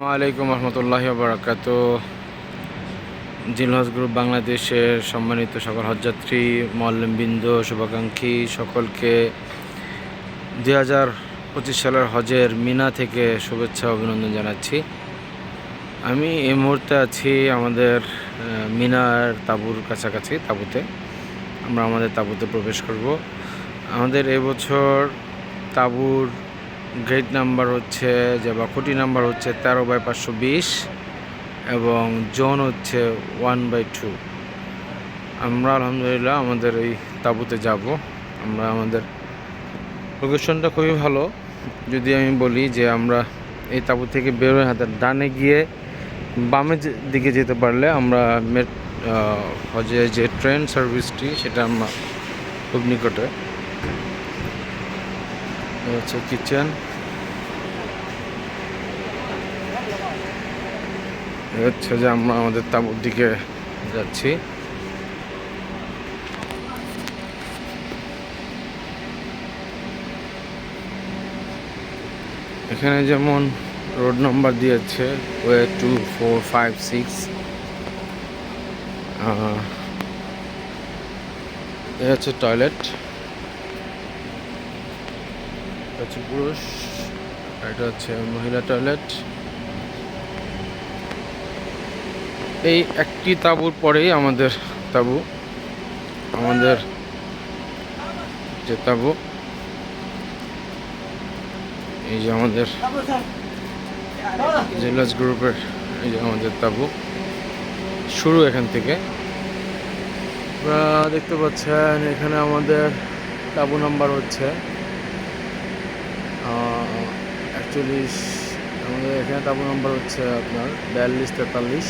আলাইকুম রহমতুল্লাহ বারাকাত জিলহজ গ্রুপ বাংলাদেশের সম্মানিত সকল হজযাত্রী মল্লমবৃন্দ শুভাকাঙ্ক্ষী সকলকে দুই হাজার পঁচিশ সালের হজের মিনা থেকে শুভেচ্ছা অভিনন্দন জানাচ্ছি। আমি এই মুহূর্তে আছি আমাদের মিনার তাঁবুর কাছাকাছি, তাঁবুতে। আমরা আমাদের তাঁবুতে প্রবেশ করব। আমাদের এবছর তাঁবুর গেট নাম্বার হচ্ছে যে বা খুঁটি নাম্বার হচ্ছে তেরো বাই পাঁচশো বিশ এবং জোন হচ্ছে ওয়ান বাই টু আমরা আলহামদুলিল্লাহ আমাদের এই তাঁবুতে যাব। আমরা আমাদের লোকেশনটা খুবই ভালো। যদি আমি বলি যে আমরা এই তাঁবু থেকে বেরোয় হাতের ডানে গিয়ে বামের দিকে যেতে পারলে আমরা মেট হজে যে ট্রেন সার্ভিসটি সেটা আমরা খুব নিকটে। হচ্ছে কিচেন হচ্ছে যে আমরা আমাদের তাঁবুর দিকে যাচ্ছি। এখানে যেমন রোড নাম্বার দিয়েছে, way two, four, five, six. এ হচ্ছে টয়লেট। হচ্ছে পুরুষ, আর এটা হচ্ছে মহিলা টয়লেট। এই একটি তাঁবুর পরেই আমাদের তাঁবু, আমাদের যে তাঁবু, এই যে আমাদের জেলাস গ্রুপের, এই যে আমাদের তাঁবু। শুরু এখান থেকে। আপনারা দেখতে পাচ্ছেন, এখানে আমাদের তাঁবু নাম্বার হচ্ছে একচল্লিশ আমাদের এখানে তাঁবু নাম্বার হচ্ছে আপনার বিয়াল্লিশ, তেতাল্লিশ।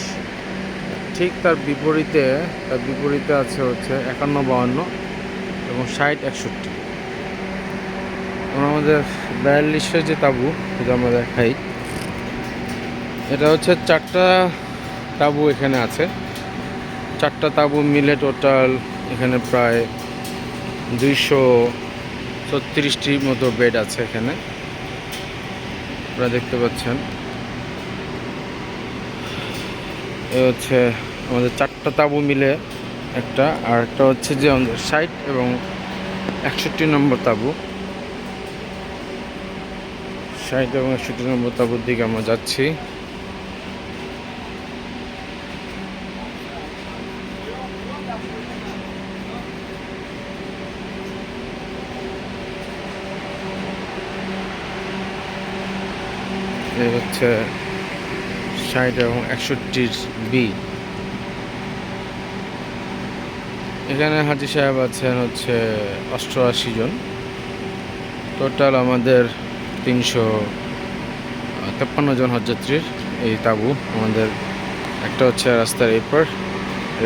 ঠিক তার বিপরীতে তার বিপরীতে আছে হচ্ছে একান্ন, বাউন্ন এবং ষাট, একষট্টি। আমাদের বিয়াল্লিশের যে তাঁবু, যেটা আমরা দেখাই, এটা হচ্ছে চারটা তাঁবু এখানে আছে। চারটা তাঁবু মিলে টোটাল এখানে প্রায় দুইশো ছত্রিশটির মতো বেড আছে এখানে। আপনারা দেখতে পাচ্ছেন। এ হচ্ছে আমাদের চারটা তাঁবু মিলে একটা, আর একটা হচ্ছে যে আমাদের ষাট এবং একষট্টি নম্বর তাবু। ষাট এবং একষট্টি নম্বর তাবুর দিকে আমরা যাচ্ছি। হচ্ছে ষাট এবং একষট্টির বি এখানে হাজি সাহেব আছেন হচ্ছে অষ্টআশি জন। টোটাল আমাদের তিনশো তেপ্পান্ন জন হজযাত্রীর এই তাঁবু। আমাদের একটা হচ্ছে রাস্তার এটা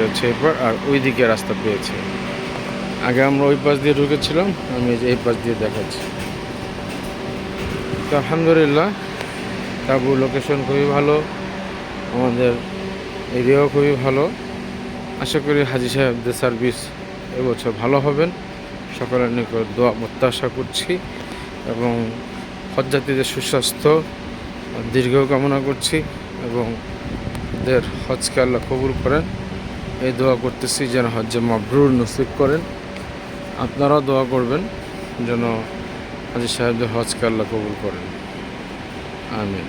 হচ্ছে এপার আর ওই দিকে রাস্তা পেয়েছে। আগে আমরা ওই পাশ দিয়ে ঢুকেছিলাম, আমি এই পাশ দিয়ে দেখাচ্ছি। তো আলহামদুলিল্লাহ তাবু লোকেশন খুবই ভালো, আমাদের এরিয়াও খুবই ভালো। আশা করি হাজি সাহেবদের সার্ভিস এবছর ভালো হবেন। সকলের নিকট দোয়া প্রত্যাশা করছি এবং হজযাত্রীদের সুস্বাস্থ্য দীর্ঘ কামনা করছি এবং এদের হজকে আল্লাহ কবুল করেন। এই দোয়া করতেছি যেন হজ্জে মাবরুর নসিব করেন। আপনারাও দোয়া করবেন যেন হাজি সাহেবদের হজকে আল্লাহ কবুল করেন। আমিন।